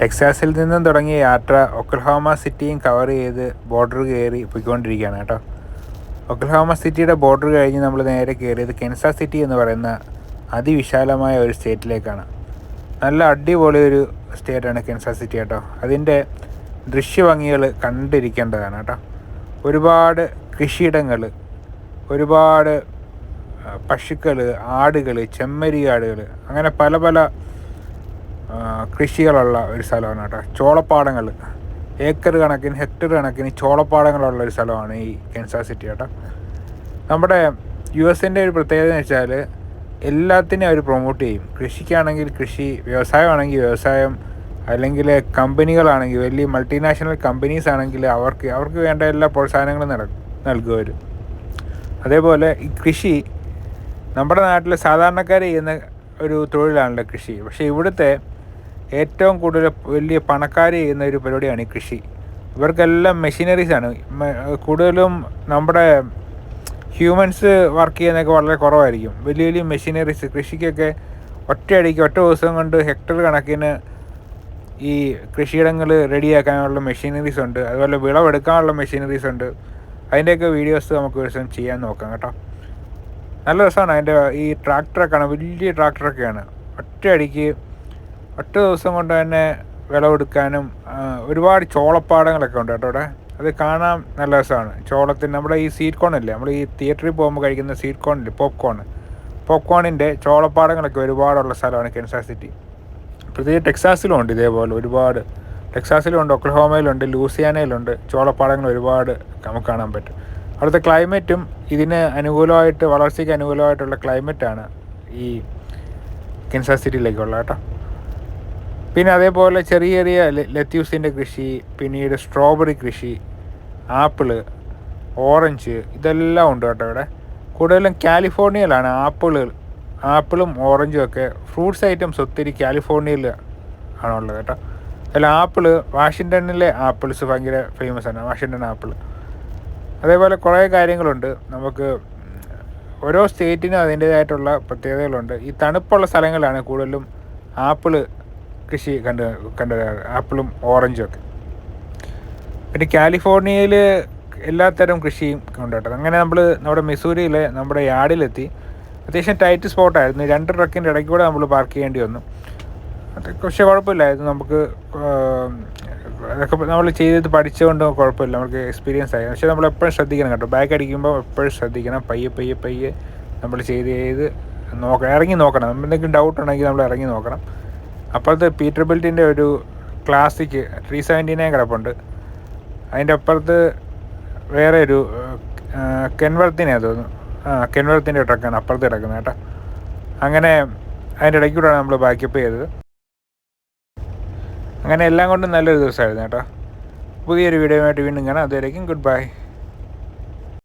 ടെക്സാസിൽ നിന്നും തുടങ്ങിയ യാത്ര ഒക്ലഹോമ സിറ്റിയും കവർ ചെയ്ത് ബോർഡർ കയറി പോയിക്കൊണ്ടിരിക്കുകയാണ് കേട്ടോ. ഒക്ലഹോമ സിറ്റിയുടെ ബോർഡർ കഴിഞ്ഞ് നമ്മൾ നേരെ കയറിയത് കെൻസ സിറ്റി എന്ന് പറയുന്ന അതിവിശാലമായ ഒരു സ്റ്റേറ്റിലേക്കാണ്. നല്ല അടിപൊളി ഒരു സ്റ്റേറ്റാണ് കെൻസ സിറ്റി കേട്ടോ. അതിന്റെ ദൃശ്യഭംഗികൾ കണ്ടിരിക്കേണ്ടതാണ് കേട്ടോ. ഒരുപാട് കൃഷിയിടങ്ങൾ ഒരുപാട് പശുക്കൾ ആടുകൾ ചെമ്മരിയാടുകൾ അങ്ങനെ പല പല കൃഷികളുള്ള ഒരു സ്ഥലമാണ് കേട്ടോ. ചോളപ്പാടങ്ങൾ. ഏക്കർ കണക്കിന് ഹെക്ടർ കണക്കിന് ചോളപ്പാടങ്ങളുള്ള ഒരു സ്ഥലമാണ് ഈ കെൻസാ സിറ്റി കേട്ടോ. നമ്മുടെ യു എസിന്റെ ഒരു പ്രത്യേകത എന്ന് വെച്ചാൽ എല്ലാത്തിനെയും അവർ പ്രൊമോട്ട് ചെയ്യും. കൃഷിക്കാണെങ്കിൽ കൃഷി വ്യവസായമാണെങ്കിൽ വ്യവസായം അല്ലെങ്കിൽ കമ്പനികളാണെങ്കിൽ വലിയ മൾട്ടിനാഷണൽ കമ്പനീസ് ആണെങ്കിൽ അവർക്ക് അവർക്ക് വേണ്ട എല്ലാ പ്രോത്സാഹനങ്ങളും നട നൽകും അവർ അതേപോലെ ഈ കൃഷി നമ്മുടെ നാട്ടിൽ സാധാരണക്കാർ ചെയ്യുന്ന ഒരു തൊഴിലാണല്ലോ കൃഷി. പക്ഷേ ഇവിടുത്തെ ഏറ്റവും കൂടുതൽ വലിയ പണക്കാർ ചെയ്യുന്ന ഒരു പരിപാടിയാണ് ഈ കൃഷി. ഇവർക്കെല്ലാം മെഷീനറീസാണ് കൂടുതലും നമ്മുടെ ഹ്യൂമൻസ് വർക്ക് ചെയ്യുന്നതൊക്കെ വളരെ കുറവായിരിക്കും. വലിയ വലിയ മെഷീനറീസ് കൃഷിക്കൊക്കെ ഒറ്റയടിക്ക് ഒറ്റ ദിവസം കൊണ്ട് ഹെക്ടർ കണക്കിന് ഈ കൃഷിയിടങ്ങൾ റെഡിയാക്കാനുള്ള മെഷീനറീസ് ഉണ്ട്. അതുപോലെ വിളവെടുക്കാനുള്ള മെഷീനറീസ് ഉണ്ട്. അതിന്റെയൊക്കെ വീഡിയോസ് നമുക്ക് ഒരു ദിവസം ചെയ്യാൻ നോക്കാം കേട്ടോ. നല്ല രസമാണ്. അതിന്റെ ഈ ട്രാക്ടറൊക്കെയാണ് വലിയ ട്രാക്ടറൊക്കെയാണ്. ഒറ്റയടിക്ക് ഒറ്റ ദിവസം കൊണ്ട് തന്നെ വിളവെടുക്കാനും ഒരുപാട് ചോളപ്പാടങ്ങളൊക്കെ ഉണ്ട് കേട്ടോ അവിടെ. അത് കാണാൻ നല്ല രസമാണ്. ചോളത്തിന് നമ്മുടെ ഈ സീറ്റ് കോൺ ഇല്ലേ നമ്മൾ ഈ തിയേറ്ററിൽ പോകുമ്പോൾ കഴിക്കുന്ന സീറ്റ് കോൺ ഇല്ലേ പോപ്കോൺ പോപ്കോണിന്റെ ചോളപ്പാടങ്ങളൊക്കെ ഒരുപാടുള്ള സ്ഥലമാണ് കെൻസാ സിറ്റി പ്രത്യേകിച്ച് ടെക്സാസിലും ഉണ്ട് ഇതേപോലെ ഒരുപാട്. ടെക്സാസിലും ഉണ്ട് ഒക്ലഹോമയിലുണ്ട് ലൂസിയാനയിലുണ്ട് ചോളപ്പാടങ്ങൾ ഒരുപാട് നമുക്ക് കാണാൻ പറ്റും. അവിടുത്തെ ക്ലൈമറ്റും ഇതിന് അനുകൂലമായിട്ട് വളർച്ചയ്ക്ക് അനുകൂലമായിട്ടുള്ള ക്ലൈമറ്റാണ് ഈ കെൻസാസ് സിറ്റിയിലേക്കുള്ള കേട്ടോ. പിന്നെ അതേപോലെ ചെറിയ ചെറിയ ലത്യൂസിന്റെ കൃഷി പിന്നീട് സ്ട്രോബെറി കൃഷി ആപ്പിൾ ഓറഞ്ച് ഇതെല്ലാം ഉണ്ട് കേട്ടോ ഇവിടെ. കൂടുതലും കാലിഫോർണിയയിലാണ് ആപ്പിൾ ആപ്പിളും ഓറഞ്ചും ഒക്കെ ഫ്രൂട്ട്സ് ഐറ്റംസ് ഒത്തിരി കാലിഫോർണിയയിൽ ആണുള്ളത് കേട്ടോ. അതിൽ ആപ്പിൾ വാഷിങ്ടണിലെ ആപ്പിൾസ് ഭയങ്കര ഫേമസ് ആണ് വാഷിങ്ടൺ ആപ്പിൾ അതേപോലെ കുറേ കാര്യങ്ങളുണ്ട്. നമുക്ക് ഓരോ സ്റ്റേറ്റിനും അതിന്റേതായിട്ടുള്ള പ്രത്യേകതകളുണ്ട്. ഈ തണുപ്പുള്ള സ്ഥലങ്ങളാണ് കൂടുതലും ആപ്പിൾ കൃഷി കണ്ട് കണ്ടുവരാറ് ആപ്പിളും ഓറഞ്ചും ഒക്കെ. പിന്നെ കാലിഫോർണിയയിൽ എല്ലാത്തരം കൃഷിയും ഉണ്ട് അങ്ങനെ നമ്മൾ നമ്മുടെ മിസൂരിയിലെ നമ്മുടെ യാർഡിലെത്തി. അത്യാവശ്യം ടൈറ്റ് സ്പോട്ടായിരുന്നു. രണ്ട് ട്രക്കിന്റെ ഇടയ്ക്ക് കൂടെ നമ്മൾ പാർക്ക് ചെയ്യേണ്ടി വന്നു. അത് പക്ഷേ കുഴപ്പമില്ലായിരുന്നു. നമുക്ക് അതൊക്കെ നമ്മൾ ചെയ്തത് പഠിച്ചുകൊണ്ട് കുഴപ്പമില്ല. നമുക്ക് എക്സ്പീരിയൻസ് ആയി. പക്ഷേ നമ്മൾ എപ്പോഴും ശ്രദ്ധിക്കണം കേട്ടോ. ബാക്ക് അടിക്കുമ്പോൾ എപ്പോഴും ശ്രദ്ധിക്കണം. പയ്യെ പയ്യെ പയ്യെ നമ്മൾ ചെയ്ത് ചെയ്ത് നോക്കണം ഇറങ്ങി നോക്കണം. എന്തെങ്കിലും ഡൗട്ട് ഉണ്ടെങ്കിൽ നമ്മൾ ഇറങ്ങി നോക്കണം. അപ്പുറത്ത് പീറ്റർ ബിൽറ്റിന്റെ ഒരു ക്ലാസിക് ത്രീ സെവന്റി നയൻ കിടപ്പുണ്ട്. അതിന്റെ അപ്പുറത്ത് വേറെ ഒരു കെൻവർത്തിനെ തോന്നുന്നു. ആ കെൻവർത്തിന്റെ ട്രക്കാണ് അപ്പുറത്ത് കിടക്കുന്നത് കേട്ടോ. അങ്ങനെ അതിന്റെ ഇടയ്ക്ക് കൂടെയാണ് നമ്മൾ ബാക്കപ്പ് ചെയ്തത്. അങ്ങനെ എല്ലാം കൊണ്ടും നല്ലൊരു ദിവസമായിരുന്നു കേട്ടോ. പുതിയൊരു വീഡിയോ ആയിട്ട് വീണ്ടും കാണാം. അതുവരേക്കും ഗുഡ് ബൈ